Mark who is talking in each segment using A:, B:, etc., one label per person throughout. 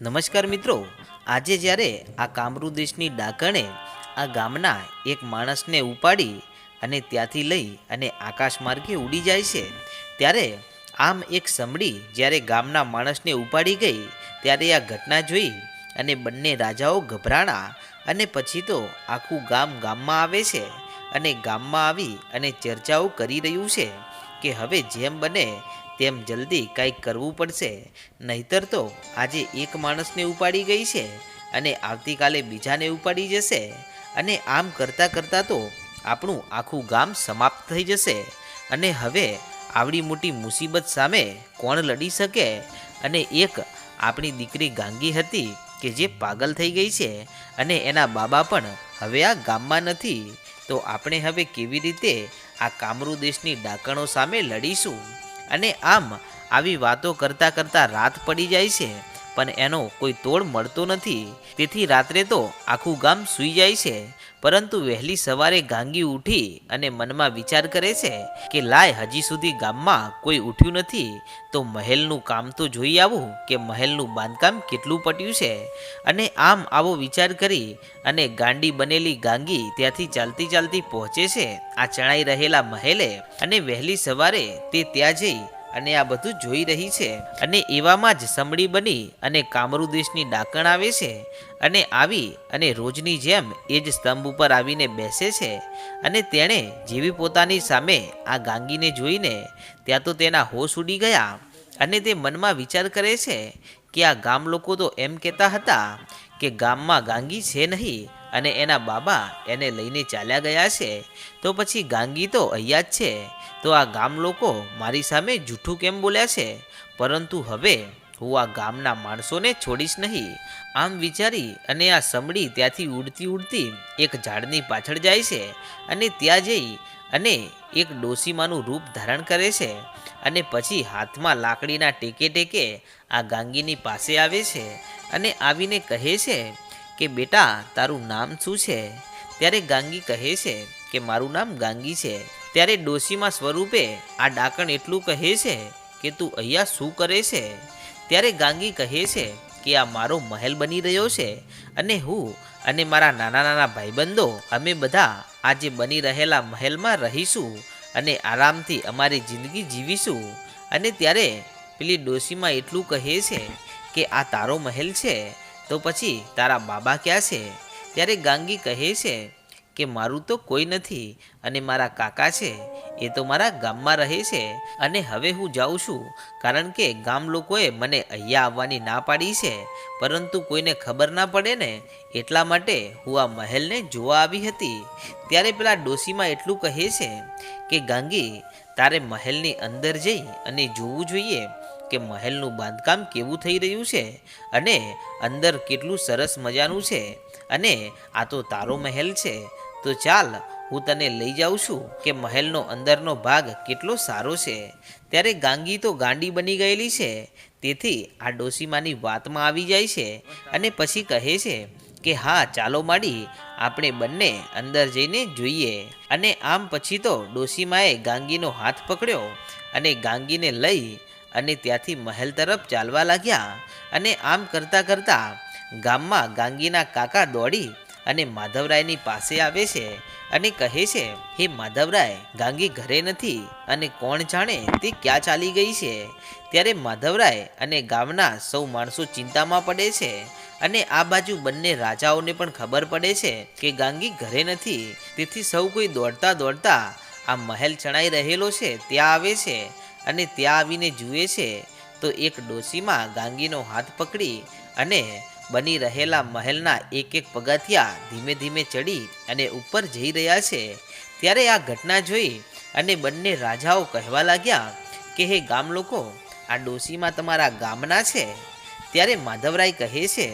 A: નમસ્કાર મિત્રો. આજે જ્યારે આ કામરૂ દેશની ડાકણે આ ગામના એક માણસને ઉપાડી અને ત્યાંથી લઈ અને આકાશ માર્ગે ઉડી જાય છે, ત્યારે આમ એક સમડી જ્યારે ગામના માણસને ઉપાડી ગઈ, ત્યારે આ ઘટના જોઈ અને બંને રાજાઓ ગભરાણા અને પછી તો આખું ગામ ગામમાં આવે છે અને ગામમાં આવી અને ચર્ચાઓ કરી રહ્યું છે કે હવે જેમ બને તેમ જલ્દી કંઈક કરવું પડશે. નહીતર તો આજે એક માણસને ઉપાડી ગઈ છે અને આવતીકાલે બીજાને ઉપાડી જશે. અને આમ કરતાં કરતાં તો આપણું આખું ગામ સમાપ્ત થઈ જશે. અને હવે આવડી મોટી મુસીબત સામે કોણ લડી શકે? અને એક આપણી દીકરી ગાંગી હતી કે જે પાગલ થઈ ગઈ છે અને એના બાબા પણ હવે આ ગામમાં નથી. તો આપણે હવે કેવી રીતે આ કામરૂ દેશની ડાકણો સામે લડીશું? અને આમ આવી વાતો કરતાં કરતાં રાત પડી જાય છે, પણ એનો કોઈ તોડ મળતો નથી. તેથી રાત્રે તો આખું ગામ સૂઈ જાય છે. પરંતુ વહેલી સવારે ગાંગી ઉઠી અને મનમાં વિચાર કરે છે કે લાય હજી સુધી ગામમાં કોઈ ઉઠ્યું નથી, તો મહેલનું કામ તો જોઈ આવું કે મહેલનું બાંધકામ કેટલું પટ્યું છે. અને આમ આવો વિચાર કરી અને ગાંડી બનેલી ગાંગી ત્યાંથી ચાલતી ચાલતી પહોંચે છે આ ચણાઈ રહેલા મહેલે. અને વહેલી સવારે તે ત્યાં જઈ અને આ બધું જોઈ રહી છે. અને એવામાં જ સમડી બની અને કામરૂ દેશની ડાકણ આવે છે અને આવી અને રોજની જેમ એ જ સ્તંભ ઉપર આવીને બેસે છે. અને તેણે જેવી પોતાની સામે આ ગાંગીને જોઈને ત્યાં તો તેના હોશ ઉડી ગયા અને તે મનમાં વિચાર કરે છે કે આ ગામ લોકો તો એમ કહેતા હતા કે ગામમાં ગાંગી છે નહીં અને એના બાબા એને લઈને ચાલ્યા ગયા છે, તો પછી ગાંગી તો અહીંયા જ છે. તો આ ગામ લોકો મારી સામે જૂઠું કેમ બોલ્યા છે? પરંતુ હવે હું આ ગામના માણસોને છોડીશ નહીં. આમ વિચારી અને આ સમડી ત્યાંથી ઉડતી ઉડતી એક ઝાડની પાછળ જાય છે અને ત્યાં જઈ અને એક ડોસીમાનું રૂપ ધારણ કરે છે અને પછી હાથમાં લાકડીના ટેકે ટેકે આ ગાંગીની પાસે આવે છે અને આવીને કહે છે કે, બેટા, તારું નામ શું છે? ત્યારે ગાંગી કહે છે કે, મારું નામ ગાંગી છે. ત્યારે ડોશીમાં સ્વરૂપે આ ડાકણ એટલું કહે છે કે, તું અહીંયા શું કરે છે? ત્યારે ગાંગી કહે છે કે, આ મારો મહેલ બની રહ્યો છે અને હું અને મારા નાના નાના ભાઈબંધો અમે બધા આજે બની રહેલા મહેલમાં રહીશું અને આરામથી અમારી જિંદગી જીવીશું. અને ત્યારે પેલી ડોશીમાં એટલું કહે છે કે, આ તારો મહેલ છે? તો પછી તારા બાબા ક્યાં છે? ત્યારે ગાંગી કહે છે કે મારું તો કોઈ નથી અને મારા કાકા છે, એ તો મારા ગામમાં રહે છે અને હવે હું જાઉં છું. કારણ કે ગામ લોકોએ મને અહીંયા આવવાની ના પાડી છે, પરંતુ કોઈને ખબર ના પડે ને, એટલા માટે હું આ મહેલને જોવા આવી હતી. ત્યારે પેલા ડોશીમાં એટલું કહે છે કે, ગાંગી, તારે મહેલની અંદર જઈ અને જોવું જોઈએ કે મહેલનું બાંધકામ કેવું થઈ રહ્યું છે અને અંદર કેટલું સરસ મજાનું છે અને આ તો તારો મહેલ છે. તો ચાલ, હું તને લઈ જાઉં છું કે મહેલનો અંદરનો ભાગ કેટલો સારો છે. ત્યારે ગાંગી તો ગાંડી બની ગયેલી છે. તેથી આ ડોસીમાની વાતમાં આવી જાય છે અને પછી કહે છે કે હા, ચાલો માડી, આપણે બંને અંદર જઈને જોઈએ. અને આમ પછી તો ડોસીમાએ ગાંગીનો હાથ પકડ્યો અને ગાંગીને લઈ અને ત્યાંથી મહેલ તરફ ચાલવા લાગ્યા. અને આમ કરતાં કરતાં ગામમાં ગાંગીના કાકા દોડી અને માધવરાયની પાસે આવે છે અને કહે છે, હે માધવરાય, ગાંગી ઘરે નથી અને કોણ જાણે તે ક્યાં ચાલી ગઈ છે? ત્યારે માધવરાય અને ગામના સૌ માણસો ચિંતામાં પડે છે અને આ બાજુ બંને રાજાઓને પણ ખબર પડે છે કે ગાંગી ઘરે નથી. તેથી સૌ કોઈ દોડતા દોડતા આ મહેલ ચણાઈ રહેલો છે, ત્યાં આવે છે અને ત્યાં આવીને જુએ છે. તો એક ડોશીમાં ગાંગીનો હાથ પકડી અને બની રહેલા મહેલના એક એક પગથિયા ધીમે ધીમે ચડી અને ઉપર જઈ રહ્યા છે. ત્યારે આ ઘટના જોઈ અને બંને રાજાઓ કહેવા લાગ્યા કે, હે ગામ લોકો, આ ડોશીમાં તમારા ગામના છે? ત્યારે માધવરાય કહે છે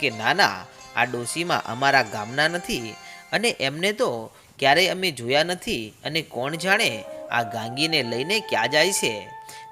A: કે ના ના આ ડોશીમાં અમારા ગામના નથી અને એમને તો ક્યારેય અમે જોયા નથી અને કોણ જાણે આ ગાંગીને લઈને ક્યાં જાય છે?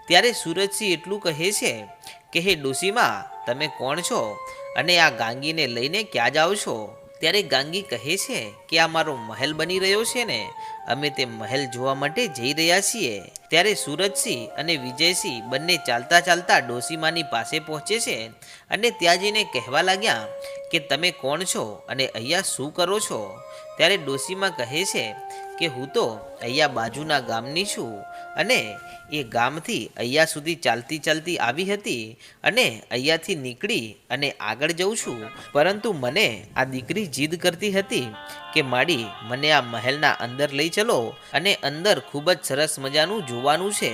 A: ત્યારે સુરજસિંહ એટલું કહે છે કે, હે ડોશીમાં તમે કોણ છો? અને આ ગાંગીને લઈને ક્યાં જાઓ છો? ત્યારે ગાંગી કહે છે કે આ મારો મહેલ બની રહ્યો છે ને. અમે તે મહેલ જોવા માટે જઈ રહ્યા છીએ. ત્યારે સુરજસિંહ અને વિજયસિંહ બંને ચાલતા ચાલતા ડોસીમાની પાસે પહોંચે છે અને ત્યાં જઈને કહેવા લાગ્યા કે તમે કોણ છો અને અહીંયા શું કરો છો? ત્યારે ડોસીમા કહે છે કે હું તો અહીંયા બાજુના ગામની છું. અને એ ગામથી અહીંયા સુધી ચાલતી ચાલતી આવી હતી અને અહીંયાથી નીકળી અને આગળ જઉં છું. પરંતુ મને આ દીકરી જીદ કરતી હતી કે, માડી, મને આ મહેલના અંદર લઈ ચલો અને અંદર ખૂબ જ સરસ મજાનું જોવાનું છે.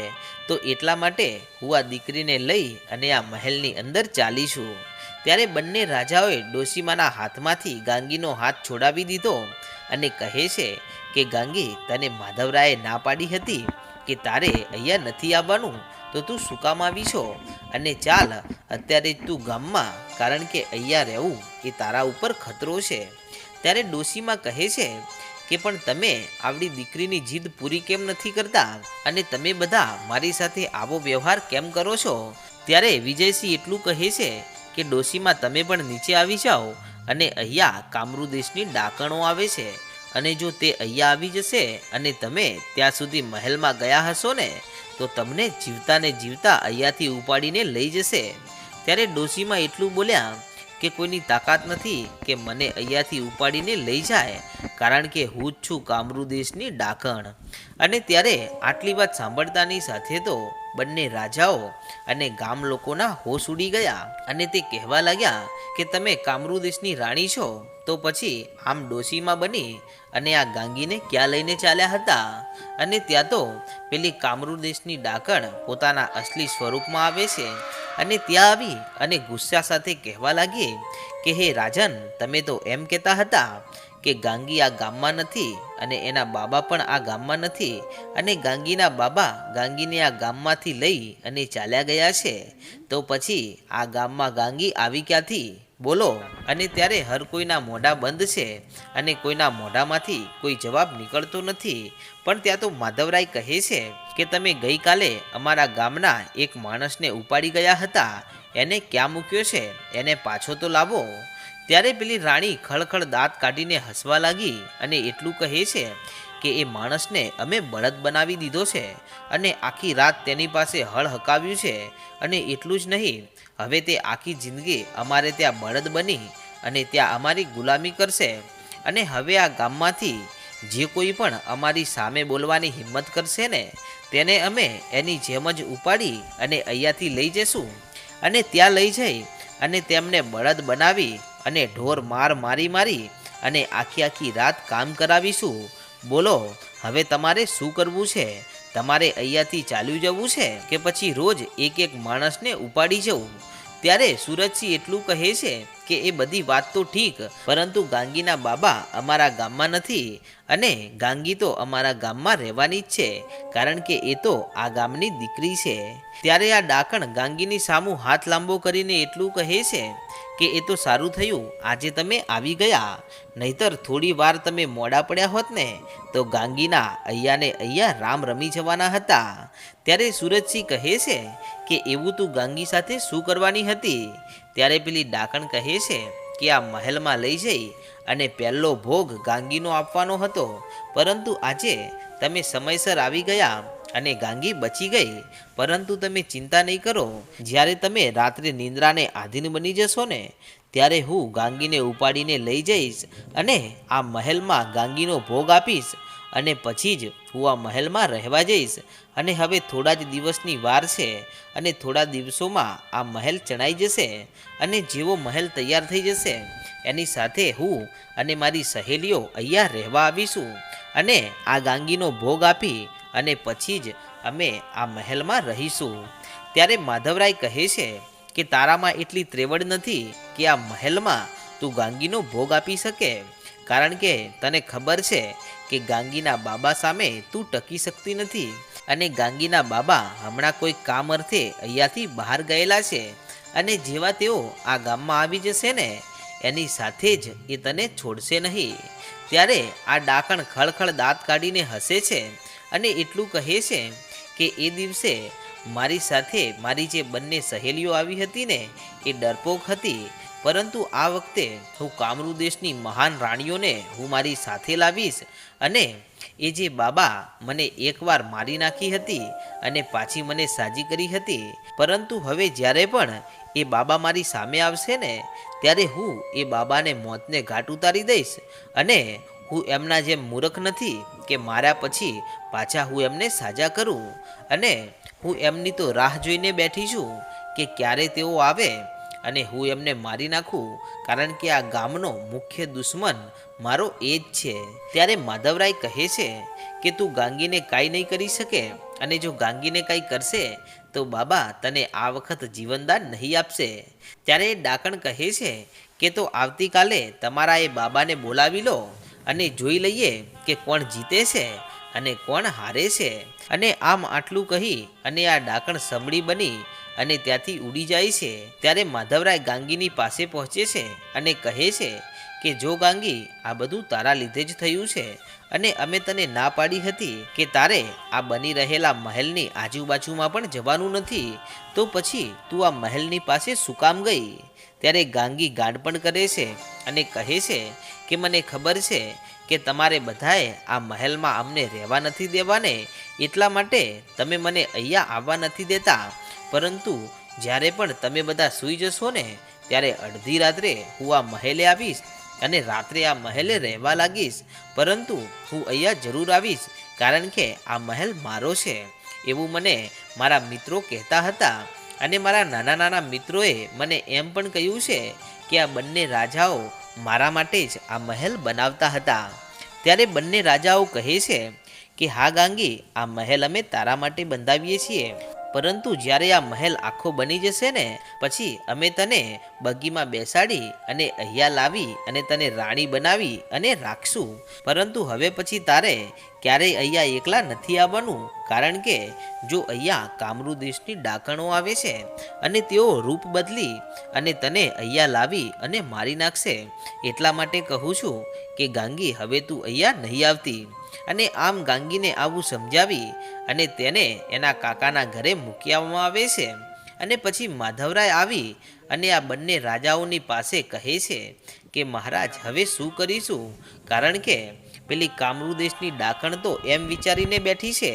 A: તો એટલા માટે હું આ દીકરીને લઈ અને આ મહેલની અંદર ચાલી છું. ત્યારે બંને રાજાઓએ ડોશીમાના હાથમાંથી ગાંગીનો હાથ છોડાવી દીધો અને કહે છે કે, ગાંગી, તને માધવરાયે ના પાડી હતી. કે તારે અહીંયા નથી આવવાનું, તો તું શું કામ આવી છો? અને ચાલ, અત્યારે તું ગામમાં, કારણ કે અહીંયા રહેવું એ તારા ઉપર ખતરો છે. ત્યારે ડોશીમાં કહે છે કે, પણ તમે આવડી દીકરીની જીદ પૂરી કેમ નથી કરતા? અને તમે બધા મારી સાથે આવો વ્યવહાર કેમ કરો છો? ત્યારે વિજયસિંહ એટલું કહે છે કે, ડોશીમાં, તમે પણ નીચે આવી જાઓ અને અહીંયા કામરૂ દેશની ડાકણો આવે છે. અને જો તે અહીંયા આવી જશે અને તમે ત્યાં સુધી મહેલમાં ગયા હશો ને, તો તમને જીવતા ને જીવતા અહીંયાથી ઉપાડીને લઈ જશે. ત્યારે ડોશીમાં એટલું બોલ્યા કે કોઈની તાકાત નથી કે મને અહીંયાથી ઉપાડીને લઈ જાય કારણ કે હું જ છું કામરૂ દેશની ડાકણ. અને ત્યારે આટલી વાત સાંભળતાની સાથે તો બંને રાજાઓ અને ગામ લોકોના હોશ ઉડી ગયા અને તે કહેવા લાગ્યા કે તમે કામરૂ દેશની રાણી છો, તો પછી આમ ડોશીમાં બની અને આ ગાંગીને ક્યાં લઈને ચાલ્યા હતા? અને ત્યાં તો પેલી કામરૂ દેશની ડાકણ પોતાના અસલી સ્વરૂપમાં આવે છે. અને ત્યાં આવી અને ગુસ્સા સાથે કહેવા લાગી કે, હે રાજન, તમે તો એમ કહેતા હતા કે ગાંગી આ ગામમાં નથી અને એના બાબા પણ આ ગામમાં નથી અને ગાંગીના બાબા ગાંગીને આ ગામમાંથી લઈ અને ચાલ્યા ગયા છે. તો પછી આ ગામમાં ગાંગી આવી ક્યાંથી? બોલો. અને ત્યારે હર કોઈના મોઢા બંધ છે અને કોઈના મોઢામાંથી કોઈ જવાબ નીકળતો નથી. પણ ત્યાં તો માધવરાય કહે છે કે તમે ગઈકાલે અમારા ગામના એક માણસને ઉપાડી ગયા હતા. એને ક્યાં મૂક્યો છે? એને પાછો તો લાવો. ત્યારે પેલી રાણી ખળખળ દાંત કાઢીને હસવા લાગી અને એટલું કહે છે કે એ માણસને અમે બળદ બનાવી દીધો છે અને આખી રાત તેની પાસે હળ હકાવ્યું છે અને એટલું જ નહીં, હવે તે આખી જિંદગી અમારે ત્યાં બળદ બની અને ત્યાં અમારી ગુલામી કરશે અને હવે આ ગામમાંથી જે કોઈ પણ અમારી સામે બોલવાની હિંમત કરશે ને, તેને અમે એની જેમ જ ઉપાડી અને અહીંયાથી લઈ જઈશું અને ત્યાં લઈ જઈ અને તેમને બળદ બનાવી અને ઢોર માર મારી મારી અને આખી આખી રાત કામ કરાવીશું. બોલો, હવે તમારે શું કરવું છે? તમારે અહીંયાથી ચાલ્યું જવું છે કે પછી રોજ એક એક માણસને ઉપાડી જવું? ત્યારે સુરજસિંહ એટલું કહે છે કે એ બધી વાત તો ઠીક, પરંતુ ગાંગીના બાબા અમારા ગામમાં નથી અને ગાંગી તો અમારા ગામમાં રહેવાની જ છે, કારણ કે એ તો આ ગામની દીકરી છે. ત્યારે આ ડાકણ ગાંગીની સામું હાથ લાંબો કરીને એટલું કહે છે કે એ તો સારું થયું, આજે તમે આવી ગયા. નહીતર થોડી વાર તમે મોડા પડ્યા હોત ને, તો ગાંગીના અહીંયાને અહીંયા રામ રમી જવાના હતા. ત્યારે સુરજસિંહ કહે છે કે એવું તું ગાંગી સાથે શું કરવાની હતી? ત્યારે પેલી ડાકણ કહે છે કે આ મહેલમાં લઈ જઈ અને પહેલો ભોગ ગાંગીનો આપવાનો હતો. પરંતુ આજે તમે સમયસર આવી ગયા. અને ગાંગી બચી ગઈ. પરંતુ તમે ચિંતા નહીં કરો. જ્યારે તમે રાત્રે નિંદ્રાને આધીન બની જશો ને, ત્યારે હું ગાંગીને ઉપાડીને લઈ જઈશ અને આ મહેલમાં ગાંગીનો ભોગ આપીશ અને પછી જ હું આ મહેલમાં રહેવા જઈશ. અને હવે થોડા જ દિવસની વાર છે અને થોડા દિવસોમાં આ મહેલ ચણાઈ જશે અને જેવો મહેલ તૈયાર થઈ જશે, એની સાથે હું અને મારી સહેલીઓ અહીંયા રહેવા આવીશું. અને આ ગાંગીનો ભોગ આપી અને પછી જ અમે આ મહેલમાં રહીશું. ત્યારે માધવરાય કહે છે કે તારામાં એટલી ત્રેવડ નથી કે આ મહેલમાં તું ગાંગીનો ભોગ આપી શકે. કારણ કે તને ખબર છે કે ગાંગીના બાબા સામે તું ટકી શકતી નથી. અને ગાંગીના બાબા હમણાં કોઈ કામ અર્થે અહીંયાથી બહાર ગયેલા છે. અને જેવા તેઓ આ ગામમાં આવી જશે ને, એની સાથે જ એ તને છોડશે નહીં. ત્યારે આ ડાકણ ખળખળ દાંત કાઢીને હસે છે. અને એટલું કહે છે કે એ દિવસે મારી સાથે મારી જે બંને સહેલીઓ આવી હતી ને, એ ડરપોક હતી. પરંતુ આ વખતે હું કામરૂ દેશની મહાન રાણીઓને હું મારી સાથે લાવીશ અને એ જે બાબા મને એકવાર મારી નાખી હતી અને પાછી મને સાજી કરી હતી. પરંતુ હવે જ્યારે પણ એ બાબા મારી સામે આવશે ને, ત્યારે હું એ બાબાને મોતને ઘાટ ઉતારી દઈશ અને હું એમના જેમ મૂર્ખ નથી કે માર્યા પછી પાછા હું એમને સાજા કરું? અને હું એમની તો રાહ જોઈને બેઠી છું કે ક્યારે તેઓ આવે અને હું એમને મારી નાખું? કારણ કે આ ગામનો મુખ્ય દુશ્મન મારો એ જ છે. ત્યારે માધવરાય કહે છે કે તું ગાંગીને કાંઈ નહીં કરી શકે અને જો ગાંગીને કાંઈ કરશે તો બાબા તને આ વખત જીવનદાન નહીં આપશે. ત્યારે ડાકણ કહે છે કે તો આવતીકાલે તમારા એ બાબાને બોલાવી લો. અને જોઈ લઈએ કે કોણ જીતે છે અને કોણ હારે છે. અને આમ આટલું કહી અને આ ડાકણ સમડી બની અને ત્યાંથી ઉડી જાય છે. ત્યારે માધવરાય ગાંગીની પાસે પહોંચે છે અને કહે છે કે, જો ગાંગી, આ બધું તારા લીધે જ થયું છે. અને અમે તને ના પાડી હતી કે તારે આ બની રહેલા મહેલની આજુબાજુમાં પણ જવાનું નથી, તો પછી તું આ મહેલની પાસે શું કામ ગઈ? ત્યારે ગાંગી ગાંડ પણ કરે છે. અને કહે છે કે મને ખબર છે કે તમારે બધાએ આ મહેલમાં અમને રહેવા નથી દેવાને. એટલા માટે તમે મને અહીંયા આવવા નથી દેતા. પરંતુ જ્યારે પણ તમે બધા સૂઈ જશો ને, ત્યારે અડધી રાત્રે હું આ મહેલે આવીશ અને રાત્રે આ મહેલે રહેવા લાગીશ. પરંતુ હું અહીંયા જરૂર આવીશ, કારણ કે આ મહેલ મારો છે. એવું મને મારા મિત્રો કહેતા હતા અને મારા નાના નાના મિત્રોએ મને એમ પણ કહ્યું છે કે આ બંને રાજાઓ મારા માટે જ આ મહેલ બનાવતા હતા. ત્યારે બંને રાજાઓ કહે છે કે, હા ગાંગી, આ મહેલ અમે તારા માટે બંધાવીએ છીએ. પરંતુ જ્યારે આ મહેલ આખો બની જશે ને, પછી અમે તને બગીમાં બેસાડી અને અહીંયા લાવી અને તને રાણી બનાવી અને રાખશું. પરંતુ હવે પછી તારે ક્યારેય અહીંયા એકલા નથી આવવાનું, કારણ કે જો અહીંયા કામરૂ દેશની ડાકણો આવે છે અને તેઓ રૂપ બદલી અને તને અહીંયા લાવી અને મારી નાખશે, એટલા માટે કહું છું કે ગાંગી હવે તું અહીંયા નહીં આવતી. અને આમ ગાંગીને આવું સમજાવી અને તેને એના કાકાના ઘરે મૂકી આવવામાં આવે છે. અને પછી માધવરાય આવી અને આ બંને રાજાઓની પાસે કહે છે કે, મહારાજ, હવે શું કરીશું? કારણ કે પેલી કામરૂદેશની ડાકણ તો એમ વિચારીને બેઠી છે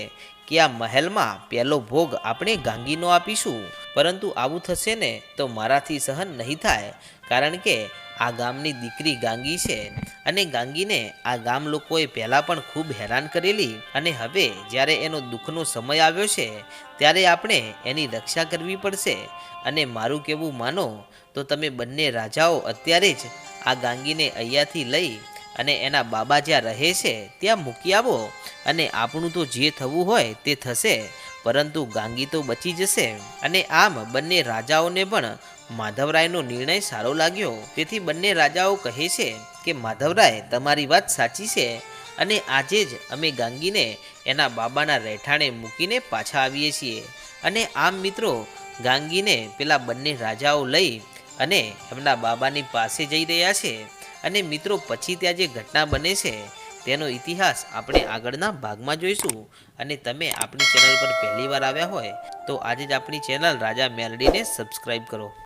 A: કે આ મહેલમાં પહેલો ભોગ આપણે ગાંગીનો આપીશું. પરંતુ આવું થશે ને તો મારાથી સહન નહીં થાય, કારણ કે આ ગામની દીકરી ગાંગી છે અને ગાંગીને આ ગામ લોકોએ પહેલાં પણ ખૂબ હેરાન કરેલી અને હવે જ્યારે એનો દુઃખનો સમય આવ્યો છે, ત્યારે આપણે એની રક્ષા કરવી પડશે. અને મારું કહેવું માનો, તો તમે બંને રાજાઓ અત્યારે જ આ ગાંગીને અહીંયાથી લઈ અને એના બાબા જ્યાં રહે છે, ત્યાં મૂકી આવો. અને આપણું તો જે થવું હોય તે થશે, પરંતુ ગાંગી તો બચી જશે. અને આમ બંને રાજાઓને પણ માધવરાયનો નિર્ણય સારો લાગ્યો. તેથી બંને રાજાઓ કહે છે કે, માધવરાય, તમારી વાત સાચી છે અને આજે જ અમે ગાંગીને એના બાબાના રહેઠાણે મૂકીને પાછા આવીએ છીએ. અને આમ મિત્રો, ગાંગીને પેલા બંને રાજાઓ લઈ અને એમના બાબાની પાસે જઈ રહ્યા છે. અને મિત્રો, પછી ત્યાં જે ઘટના બને છે, તેનો ઇતિહાસ આપણે આગળના ભાગમાં જોઈશું. અને તમે આપણી ચેનલ પર પહેલીવાર આવ્યા હોય, તો આજે જ આપણી ચેનલ રાજા મેલડીને સબસ્ક્રાઈબ કરો.